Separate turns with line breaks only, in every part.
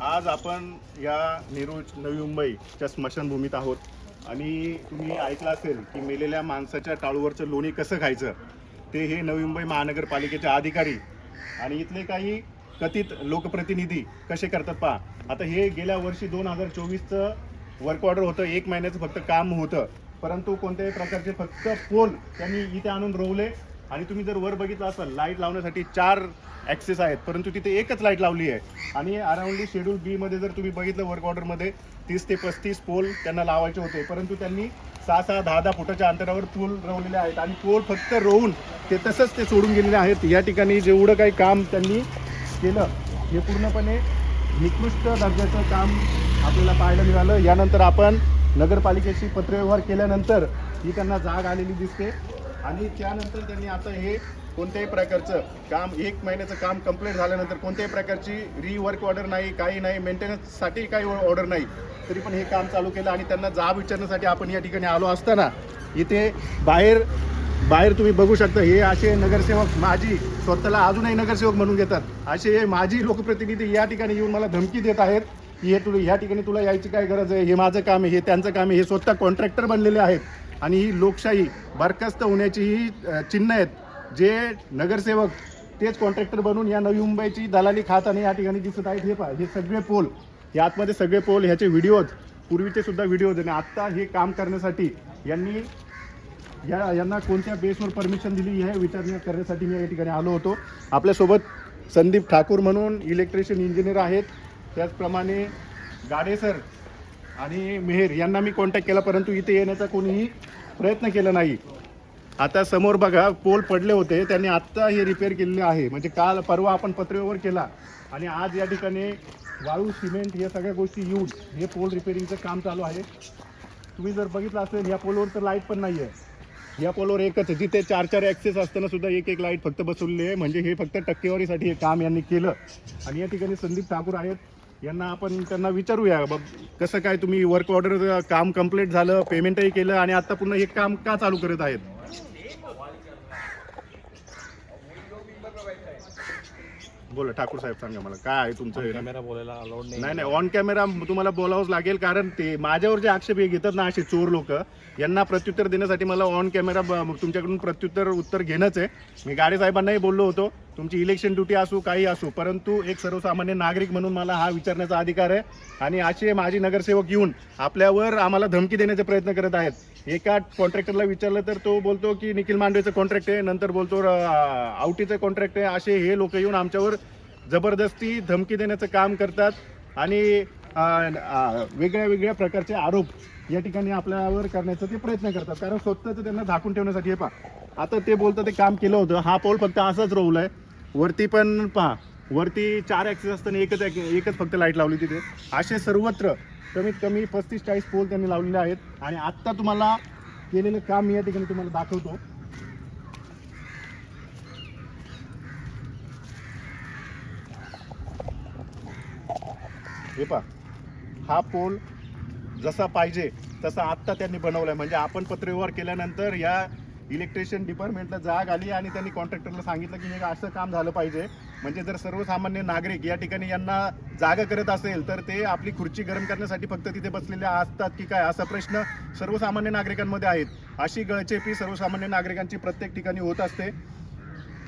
आज आपण या नेरूळ नवी मुंबईच्या स्मशानभूमीत आहोत. आणि तुम्ही ऐकलं असेल की मेलेल्या माणसाच्या टाळूवरचं लोणी कसं खायचं ते हे नवी मुंबई महानगरपालिकेचे अधिकारी आणि इथले काही कथित लोकप्रतिनिधी कसे करतात पहा. आता हे गेल्या वर्षी दोन हजार चोवीसचं वर्क ऑर्डर होतं. एक महिन्याचं फक्त काम होतं. परंतु कोणत्याही प्रकारचे फक्त पोल त्यांनी इथे आणून रोवले. आणि तुम्ही जर वर बघितलं असाल लाइट लावण्यासाठी चार ॲक्सेस आहेत परंतु तिथे एकच लाइट लावली आहे. आणि अराउंडली शेड्यूल बी मध्ये जर तुम्ही बघितलं वर्क ऑर्डरमध्ये तीस ते पस्तीस पोल त्यांना लावायचे होते परंतु त्यांनी सहा सहा दहा दहा फुटाच्या अंतरावर पोल रोवलेले आहेत आणि पोल फक्त रोवून ते तसंच ते सोडून गेलेले आहेत. या ठिकाणी जेवढं काही काम त्यांनी केलं हे पूर्णपणे निकृष्ट दर्जाचं काम आपल्याला पाहायला मिळालं. यानंतर आपण नगरपालिकेशी पत्रव्यवहार केल्यानंतर ही त्यांना जाग आलेली दिसते. आणि त्यानंतर त्यांनी आता हे कोणत्याही प्रकारचं काम एक महिन्याचं काम कंप्लीट झाल्यानंतर कोणत्याही प्रकारची रिवर्क ऑर्डर नाही काही नाही मेंटेनन्ससाठी काही ऑर्डर नाही तरी पण हे काम चालू केलं आणि त्यांना जाब विचारण्यासाठी आपण या ठिकाणी आलो असताना इथे बाहेर बाहेर तुम्ही बघू शकता हे असे नगरसेवक माझी स्वतःला अजूनही नगरसेवक म्हणून घेतात. असे हे माझी लोकप्रतिनिधी या ठिकाणी येऊन मला धमकी देत आहेत की हे तुला या ठिकाणी तुला यायची काय गरज आहे? हे माझं काम आहे हे त्यांचं काम आहे हे स्वतः कॉन्ट्रॅक्टर बनलेले आहेत. आणि ही लोकशाही बरखास्त होण्याची ही चिन्ह आहेत. जे नगरसेवक तेच कॉन्ट्रॅक्टर बनून या नवी मुंबईची दलाली खाताना या ठिकाणी दिसत आहेत हे पहा हे सगळे पोल. हे आतमध्ये सगळे पोल ह्याचे व्हिडिओज पूर्वीचे सुद्धा व्हिडिओज आणि आत्ता हे काम करण्यासाठी यांनी या यांना कोणत्या बेसवर परमिशन दिली हे विचारण्या करण्यासाठी मी या ठिकाणी आलो होतो. आपल्यासोबत संदीप ठाकूर म्हणून इलेक्ट्रिशियन इंजिनियर आहेत. त्याचप्रमाणे गाडेसर आणि मेहेर यांना मी कॉन्टॅक्ट केला परंतु इथे येण्याचा कोणीही प्रयत्न केला नाही. आता समोर बघा पोल पडले होते त्यांनी आत्ता हे रिपेअर केलेले आहे. म्हणजे काल परवा आपण पत्रव्यवहार केला. आणि आज या ठिकाणी वाळू सिमेंट या सगळ्या गोष्टी येऊन हे पोल रिपेअरिंगचं काम चालू आहे. तुम्ही जर बघितलं असेल या पोलवर तर लाइट पण नाही आहे या पोलवर एकच जिथे चार चार ॲक्सेस असताना सुद्धा एक एक लाइट फक्त बसवलेली आहे. म्हणजे हे फक्त टक्केवारीसाठी हे काम यांनी केलं. आणि या ठिकाणी संदीप ठाकूर आहेत. यांना आपण त्यांना विचारूया बघ कसं काय तुम्ही वर्क ऑर्डर काम कंप्लीट झालं पेमेंटही केलं आणि आता पुन्हा हे काम का चालू करत आहेत? बोला ठाकूर साहेब सांगा मला काय आहे तुमचं हे?
कॅमेरा बोलायला अलाउड नाही.
नाही नाही ऑन कॅमेरा तुम्हाला बोलावंच लागेल कारण ते माझ्यावर जे आक्षेप हे घेतात ना असे चोर लोक यांना प्रत्युत्तर देण्यासाठी मला ऑन कॅमेरा तुमच्याकडून प्रत्युत्तर उत्तर घेणंच आहे. मी गाडे साहेबांनाही बोललो होतो तुमची इलेक्शन ड्युटी असू काही असू परंतु एक सर्वसामान्य नागरिक म्हणून मला हा विचारण्याचा अधिकार आहे. आणि असे माजी नगरसेवक येऊन आपल्यावर आम्हाला धमकी देण्याचे प्रयत्न करत आहेत. एका कॉन्ट्रॅक्टरला विचारलं तर तो बोलतो की निखिल मांडवेचं कॉन्ट्रॅक्ट आहे. नंतर बोलतो आवटीचं कॉन्ट्रॅक्ट आहे. असे हे लोक येऊन आमच्यावर जबरदस्ती धमकी देण्याचं काम करतात. आणि वेगळ्या वेगळ्या प्रकारचे आरोप या ठिकाणी आपल्यावर करण्याचा ते प्रयत्न करतात. कारण स्वतःचं त्यांना झाकून ठेवण्यासाठी हे पहा. आता ते बोलतं ते काम केलं होतं. हा पोल फक्त असाच आहे. वरती पण पहा वरती चार ॲक्सेस असताना एकच एकच फक्त लाइट लावली तिथे. असे सर्वत्र कमीत कमी पस्तीस चाळीस पोल त्यांनी लावलेले आहेत. आणि आत्ता तुम्हाला केलेलं काम मी या ठिकाणी तुम्हाला दाखवतो. हे पहा हा पोल जसा पाहिजे तसा आत्ता त्यांनी बनवलाय. म्हणजे आपण पत्रव्यवहार केल्यानंतर या इलेक्ट्रिशियन डिपार्टमेंटला जाग आली आणि त्यांनी कॉन्ट्रॅक्टरला सांगितलं की हे असं काम झालं पाहिजे? म्हणजे जर सर्वसामान्य नागरिक या ठिकाणी यांना जागा करत असेल तर ते आपली खुर्ची गरम करण्यासाठी फक्त तिथे बसलेले असतात की काय? असा प्रश्न सर्वसामान्य नागरिकांमध्ये आहेत. अशी गळचेपी सर्वसामान्य नागरिकांची प्रत्येक ठिकाणी होत असते.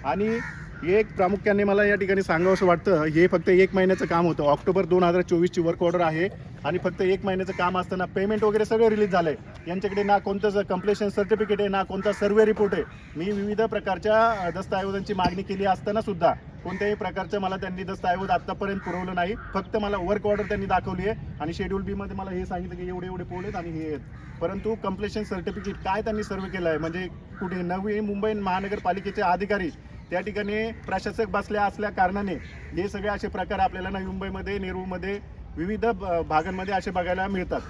आणि एक प्रामुख्याने मला या ठिकाणी सांगावंसं वाटतं हे फक्त एक महिन्याचं काम होतं. ऑक्टोबर दोन हजार चोवीसची वर्क ऑर्डर आहे आणि फक्त एक महिन्याचं काम असताना पेमेंट वगैरे सगळं रिलीज झालं आहे यांच्याकडे ना कोणतं कम्प्लेशन सर्टिफिकेट आहे ना कोणता सर्वे रिपोर्ट आहे मी विविध प्रकारच्या दस्तऐवजांची मागणी केली असताना सुद्धा कोणत्याही प्रकारचं मला त्यांनी दस्तऐवज आत्तापर्यंत पुरवलं नाही. फक्त मला वर्क ऑर्डर त्यांनी दाखवली आहे आणि शेड्यूल बीमध्ये मला हे सांगितलं की एवढे एवढे पोल आहेत आणि हे आहेत. परंतु कम्प्लेशन सर्टिफिकेट काय त्यांनी सर्वे केलं आहे म्हणजे कुठे नवी मुंबई महानगरपालिकेचे अधिकारी त्या ठिकाणी प्रशासक बसल्या असल्या कारणाने हे सगळे असे प्रकार आपल्याला नवी मुंबईमध्ये नेरूळमध्ये विविध भागांमध्ये असे बघायला मिळतात.